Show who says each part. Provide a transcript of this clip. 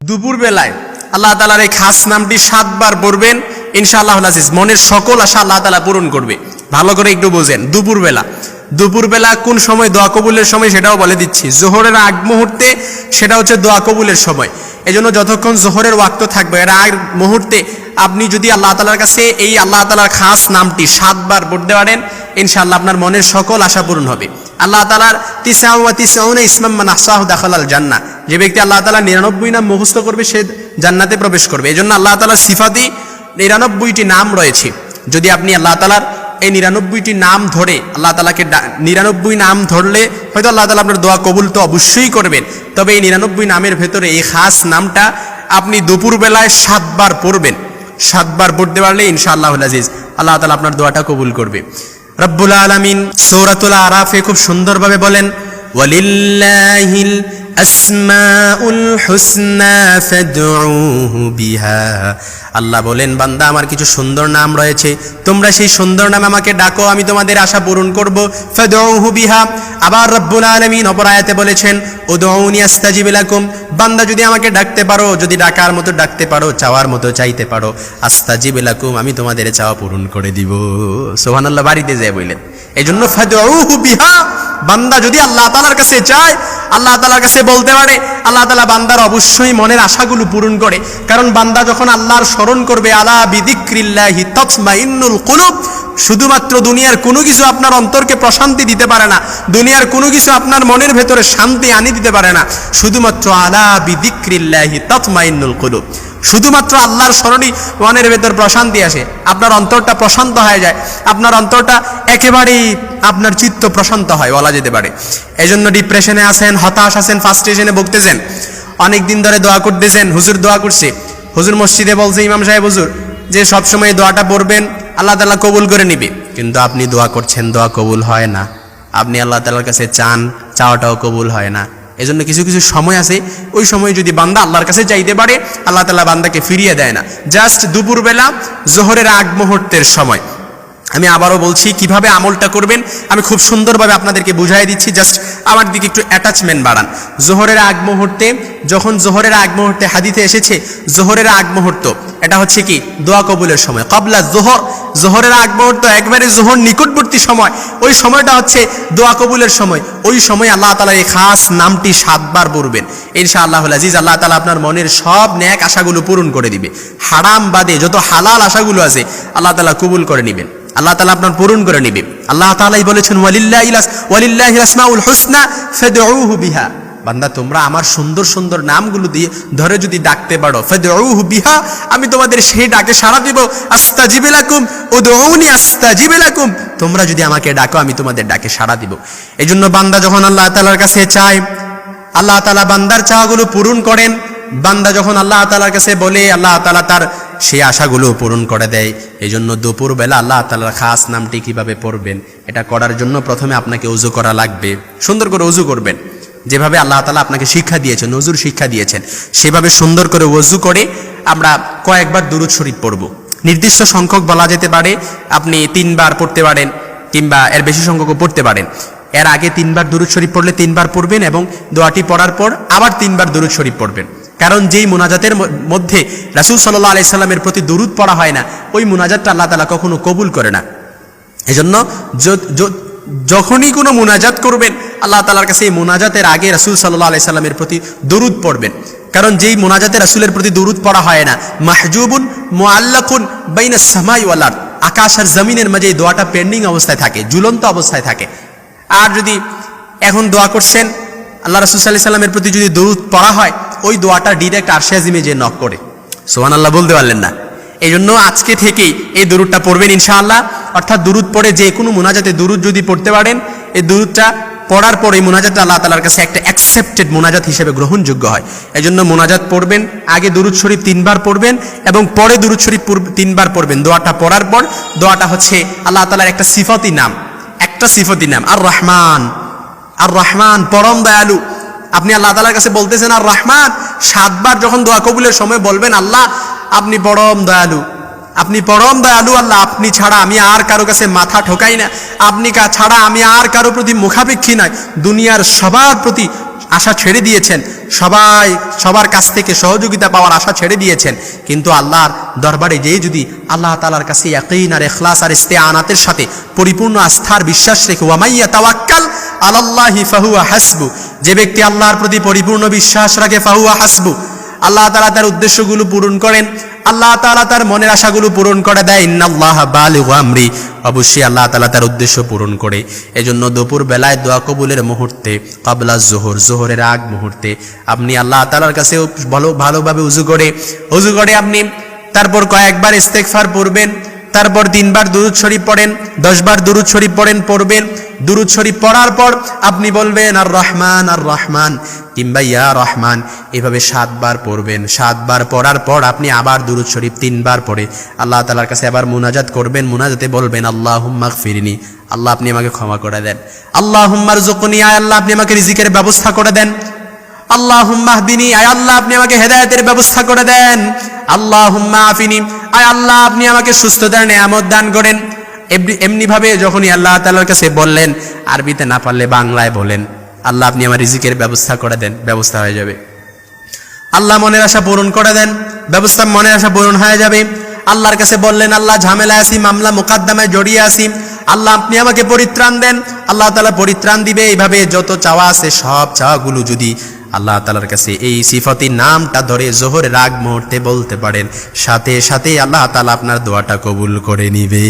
Speaker 1: দুপুর বেলায় আল্লাহ তালার এই খাস নামটি সাতবার পড়বেন ইনশাআল্লাহ আজিজ। মনের সকল আশা আল্লাহ তালা পূরণ করবে। ভালো করে একটু বোঝেন দুপুর বেলা দুপুর বেলা কোন সময় দোয়া কবুলের সময় সেটাও বলে দিচ্ছি। জোহরের আগ মুহূর্তে সেটা হচ্ছে দোয়া কবুলের সময়। এই জন্য যতক্ষণ জোহরের ওয়াক্ত থাকবে, এর আগ মুহূর্তে আপনি যদি আল্লাহ তালার কাছে এই আল্লাহ তালার খাস নামটি সাতবার পড়তে পারেন, ইনশাআল্লাহ আপনার মনের সকল আশা পূরণ হবে। আল্লাহ তালার তিসাউয়া তিসাউনা ইসমাম আহসাহু দাখালাল জান্নাহ। যে ব্যক্তি আল্লাহ তালা নিরানব্বই নাম মুখস্থ করবে, সে জান্নাতে প্রবেশ করবে। এই জন্য আল্লাহ তালার সিফাতি নিরানব্বইটি নাম রয়েছে। যদি আপনি আল্লাহ তালার এই নিরানব্বইটি নাম ধরে আল্লাহ তালাকে নিরানব্বই নাম ধরলে হয়তো আল্লাহ তালা আপনার দোয়া কবুল তো অবশ্যই করবেন। তবে এই নিরানব্বই নামের ভেতরে এই খাস নামটা আপনি দুপুরবেলায় সাতবার পড়বেন। সাতবার পড়তে পারলে ইনশাআল্লাহ আজিজ আল্লাহ তালা আপনার দোয়াটা কবুল করবে। রব্বুল আলমিন সৌরাতুল আরাফে খুব সুন্দরভাবে বলেন ওয়ালিল্লাহিল আল্লাহ বলেন, বান্দা, আমার কিছু সুন্দর নাম রয়েছে। তোমরা সেই সুন্দর নাম আমাকে ডাকো, আমি তোমাদের আশা পূরণ করব। ফাদউহু বিহা। আবার রব্বুল আলামিন অপর আয়াতে বলেছেন, উদউনি আস্তাজিব লাকুম। বান্দা, যদি আমাকে ডাকতে পারো, যদি ডাকার মতো ডাকতে পারো, চাওয়ার মতো চাইতে পারো, আস্তাজিব লাকুম, আমি তোমাদের চাওয়া পূরণ করে দিব। সুবহানাল্লাহ, বাড়িতে যায় বললেন। এই জন্য ফাদউহু বিহা, বান্দা, যদি আল্লাহ তালার কাছে চায় আল্লাহ তালার কাছে বলতে পারে, আল্লাহ তালা বান্দার অবশ্যই মনের আশাগুলো পূরণ করে। কারণ বান্দা যখন আল্লাহর স্মরণ করবে, আলা বিদিক্রিল্লাহি তৎমাইন্নুল কুলুব, শুধুমাত্র দুনিয়ার কোনো কিছু আপনার অন্তরকে প্রশান্তি দিতে পারে না, দুনিয়ার কোনো কিছু আপনার মনের ভেতরে শান্তি আনি দিতে পারে না, শুধুমাত্র আলা বিদিক্রিল্লাহি তৎমাইন্নুল কুলুব। শুধুমাত্র আল্লাহর স্মরণই মনের ভেতর প্রশান্তি আসে। আপনার অন্তরটা প্রশান্ত হয়ে যায়। আপনার অন্তরটা একেবারেই আপনার চিত্ত প্রশান্ত হয়, বলা যেতে পারে। এই জন্য ডিপ্রেশনে আছেন, হতাশ আছেন ফার্স্টেশনে ভুগতেছেন। অনেক দিন ধরে দোয়া করতেছেন, হুজুর দোয়া করছে। হুজুর মসজিদে বলছে ইমাম সাহেব, হুজুর, যে সবসময় দোয়াটা পড়বেন, আল্লাহ তালা কবুল করে নিবে। কিন্তু আপনি দোয়া করছেন, দোয়া কবুল হয় না। আপনি আল্লাহ তালার কাছে চান, চাওয়াটাও কবুল হয় না। এজন্য কিছু কিছু সময় আছে, ওই সময় যদি বান্দা আল্লাহর কাছে যাইতে পারে, আল্লাহ তালা বান্দাকে ফিরিয়ে দেয় না। জাস্ট দুপুরবেলা জোহরের আগ মুহূর্তের সময়। আমি আবারও বলছি কীভাবে আমলটা করবেন, আমি খুব সুন্দরভাবে আপনাদেরকে বুঝাই দিচ্ছি জাস্ট আমার দিকে একটু অ্যাটাচমেন্ট বাড়ান। জোহরের আগ মুহূর্তে, যখন জোহরের আগ মুহূর্তে হাদিতে এসেছে, জোহরের আগ মুহূর্ত এটা হচ্ছে কি? দোয়া কবুলের সময়। কবলা জোহর, জোহরের আগ মুহূর্ত একবারে জোহর নিকটবর্তী সময়। ওই সময়টা হচ্ছে দোয়া কবুলের সময়। ওই সময় আল্লাহ তালা এই খাস নামটি সাতবার পড়বেন। ইনশা আল্লাহ আজিজ, আল্লাহ তালা আপনার মনের সব ন্যাক আশাগুলো পূরণ করে দিবে। হারাম বাদে যত হালাল আশাগুলো আছে, আল্লাহ তালা কবুল করে নেবেন। আল্লাহ তালা আপনার পূরণ করে নিবে। আল্লাহ তালাই বলেছেন ওয়ালিল্লাহ ওয়ালিল্লাহ ইসমাউল হুসনা ফেদউহু বিহা। বান্দা, তোমরা আমার সুন্দর সুন্দর নামগুলো দিয়ে ধরে যদি ডাকতে পারো বিহা, আমি তোমাদের সেই ডাকে সাড়া দিব। আস্তাজিবিলাকুম উদউনি আস্তাজিবিলাকুম তোমরা যদি আমাকে ডাকো, আমি তোমাদের ডাকে সাড়া দিব। এই জন্য বান্দা যখন আল্লাহ তালার কাছে চায়, আল্লাহ তালা বান্দার চাওয়াগুলো পূরণ করেন। বান্দা যখন আল্লাহ তালার কাছে বলে, আল্লাহ তালা তার সেই আশাগুলো পূরণ করে দেয়। এই জন্য দুপুরবেলা আল্লাহ তালার খাস নামটি কীভাবে পড়বেন, এটা করার জন্য প্রথমে আপনাকে উজু করা লাগবে। সুন্দর করে উজু করবেন। যেভাবে আল্লাহ তালা আপনাকে শিক্ষা দিয়েছেন নজুর শিক্ষা দিয়েছেন, সেভাবে সুন্দর করে ওজু করে আমরা কয়েকবার দুরুদ শরীফ পড়ব। নির্দিষ্ট সংখ্যক বলা যেতে পারে, আপনি তিনবার পড়তে পারেন কিংবা এর বেশি সংখ্যকও পড়তে পারেন। এর আগে তিনবার দুরুদ শরীফ পড়লে তিনবার পড়বেন এবং দোয়াটি পড়ার পর আবার তিনবার দুরুদ শরীফ পড়বেন। কারণ যেই মোনাজাতের মধ্যে রাসুল সাল্লাহ আলাইসাল্লামের প্রতি দুরুদ পড়া হয় না, ওই মোনাজাতটা আল্লাহ তালা কখনো কবুল করে না। এজন্য যখনই কোনো মোনাজাত করবেন আল্লাহ তালার কাছে এই মোনাজাতের আগে রাসুল সাল্লাহ আলাইসাল্লামের প্রতি দরুদ পড়বেন। কারণ যেই মোনাজাতে রাসুলের প্রতি দরুদ পড়া হয় না, মাহজুবুন মোয়াল্লাকুন বাইনা সামাই ওয়ালার আকাশ আর জমিনের মাঝে এই দোয়াটা পেন্ডিং অবস্থায় থাকে, ঝুলন্ত অবস্থায় থাকে। আর যদি এখন দোয়া করছেন, আল্লাহ রসুল সাল্লাহ সাল্লামের প্রতি যদি দরুদ পড়া হয়, ওই দোয়াটা ডিরেক্ট আরশাজিমে যে নক করে। সোহান আল্লাহ বলতে পারলেন না। এই জন্য আজকে থেকেই এই দুরুদটা পড়বেন ইনশাআল্লাহ। অর্থাৎ দুরুদ পড়ে যে কোনো মোনাজাতে দুরুদ যদি পড়তে পারেন, এই দুরুদটা পড়ার পর মোনাজাতটা আল্লাহ তালার কাছে একটা অ্যাকসেপ্টেড মোনাজাত হিসেবে গ্রহণযোগ্য হয়। এই জন্য মোনাজাত পড়বেন, আগে দুরুদ শরীফ তিনবার পড়বেন এবং পরে দুরুদ শরীফ তিনবার পড়বেন। দোয়াটা পড়ার পর দোয়াটা হচ্ছে আল্লাহ তালার একটা সিফতি নাম, একটা সিফতি নাম আর রহমান আর রহমান পরম দয়ালু। আপনি আল্লাহ তালার কাছে বলতেছেন আর রহমান সাতবার যখন দোয়া কবুলের সময় বলবেন, আল্লাহ, আপনি পরম দয়ালু। আপনি পরম দয়ালু আল্লাহ, আপনি ছাড়া আমি আর কারও কাছে মাথা ঠোকাই না। আপনি কা ছাড়া আমি আর কারও প্রতি মুখাপেক্ষী নাই দুনিয়ার সবার প্রতি আশা ছেড়ে দিয়েছেন। সবাই সবার কাছ থেকে সহযোগিতা পাওয়ার আশা ছেড়ে দিয়েছেন। কিন্তু আল্লাহর দরবারে যেয়ে যদি আল্লাহ তালার কাছে ইয়াকিন আর এখলাস আর ইস্তে আনাতের সাথে পরিপূর্ণ আস্থার বিশ্বাস রেখে ওয়ামাইয়া তাওয়াক্কাল আলাল্লাহি ফাহুয়া হাসবু। যে ব্যক্তি আল্লাহর প্রতি পরিপূর্ণ বিশ্বাস রাখে, ফাহুয়া হাসবু। আল্লাহ তালা তার উদ্দেশ্যগুলো পূরণ করেন। আল্লাহ তালা তার মনের আশাগুলো পূরণ করে দেয়, ইন্নাল্লাহ বালিগু অবশ্যই আল্লাহ তালা তার উদ্দেশ্য পূরণ করে। এজন্য দুপুর বেলায় দোয়া কবুলের মুহূর্তে কাবলা জোহর, জোহরের আগ মুহূর্তে, আপনি আল্লাহ তালার কাছে ভালো, ভালোভাবে উজু করে উজু করে আপনি তারপর কয়েকবার ইস্তেকফার পড়বেন। তারপর তিনবার দুরুদ শরীফ পড়েন, দশবার দুরুদ শরীফ পড়েন, পড়বেন। দুরুদ শরীফ পড়ার পর আপনি বলবেন, আর রহমান আর রহমান। কিংবা, ইয়া রহমান। এভাবে সাতবার পড়বেন। সাতবার পড়ার পর আপনি আবার দুরুদ শরীফ তিনবার পড়ে। আল্লাহ তালার কাছে আবার মুনাজাত করবেন। মুনাজাতে বলবেন আল্লাহ হুম্মাক ফিরিনি আল্লাহ আপনি আমাকে ক্ষমা করে দেন। আল্লাহ হুম্মার জকুনি আয় আল্লাহ, আপনি আমাকে রিজিকের ব্যবস্থা করে দেন। আল্লাহ হুম্মাহদিনী আয় আল্লাহ, আপনি আমাকে হেদায়েতের ব্যবস্থা করে দেন। আল্লাহ হুম্মা আফিনি। আয় আল্লাহ আপনি আমাকে সুস্থতার নেয়ামত দান করেন। এমনি ভাবে যখনই আল্লাহ তাআলার কাছে বললেন, আরবিতে না পারলে বাংলায় বলেন, আল্লাহ আপনি আমার রিজিকের ব্যবস্থা করে দেন, ব্যবস্থা হয়ে যাবে। আল্লাহ মনের আশা পূরণ করে দেন, ব্যবস্থা মনের আশা পূরণ হয়ে যাবে। আল্লাহর কাছে বললেন, আল্লাহ ঝামেলায় আসি মামলা মোকাদ্দমায় জড়িয়ে আসি আল্লাহ আপনি আমাকে পরিত্রাণ দেন, আল্লাহ তালা পরিত্রাণ দিবে। এইভাবে যত চাওয়া আছে, সব চাওয়াগুলো যদি আল্লাহ তালার কাছে এই সিফতি নামটা ধরে জোহরের রাগ মুহূর্তে বলতে পারেন, সাথে সাথে আল্লাহ তালা আপনার দোয়াটা কবুল করে নিবে।